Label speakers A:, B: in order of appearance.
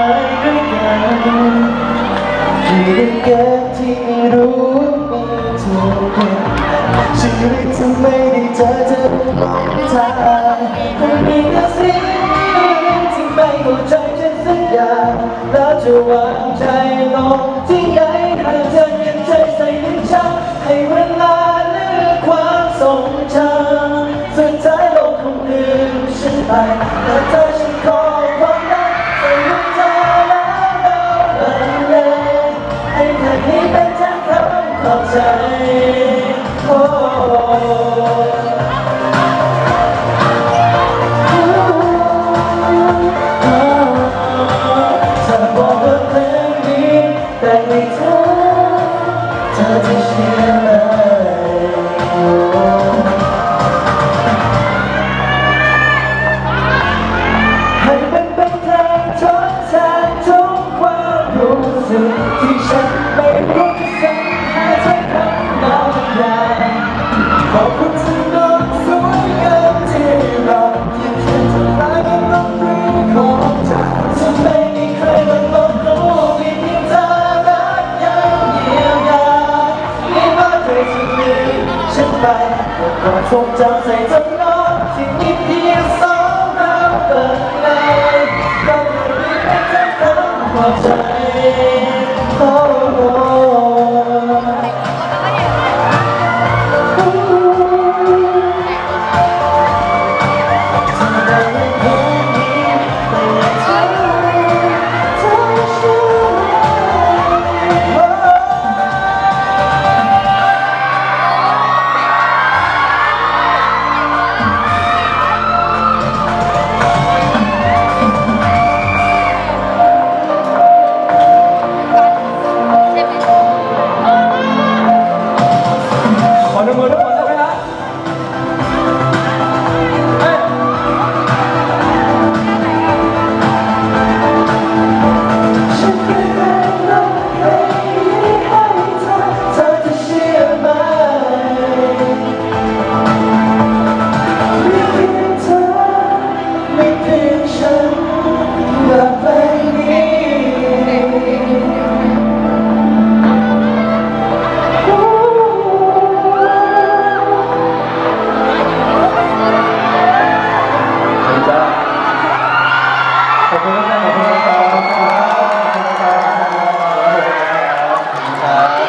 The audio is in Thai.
A: ายด้วยกันชีวิตเก็บที่ไม่รู้เป็นเท่ากันชีวิตทำไม่ได้เจอเธอไม่ทางคงมีแต่สิ่งที่ไม่เข้าใจฉันสักอย่างแล้วจะวางใจลงที่ไหนหากเธอยังใจใส่ถึงฉันให้เวลาเลือกความทรงจำสุดท้ายโลกคงลืมฉันไปแต่ ขอบใจโอ้ฉันบอกว่าเพลงนี้แต่ไม่เธอเธอจะเชื่อไหมให้มันเป็นทางทดแทนทุกความรู้สึกที่ฉันไม่รู้สั่งหาใช้คำบางอย่างขอบคุณสนุกสวย ที่เรายังเขียนจดหมายกับดนตรีของเธอจะไม่มีใครมาลบรู้มีเพียงเธอรักยังเยียวยาไม่ว่าใครจะลืมฉันไปความทรงจำใส่จำนองที่มีเพียงสองเราเปิดเลยก็ไม่มีใครจะทำหัวใจ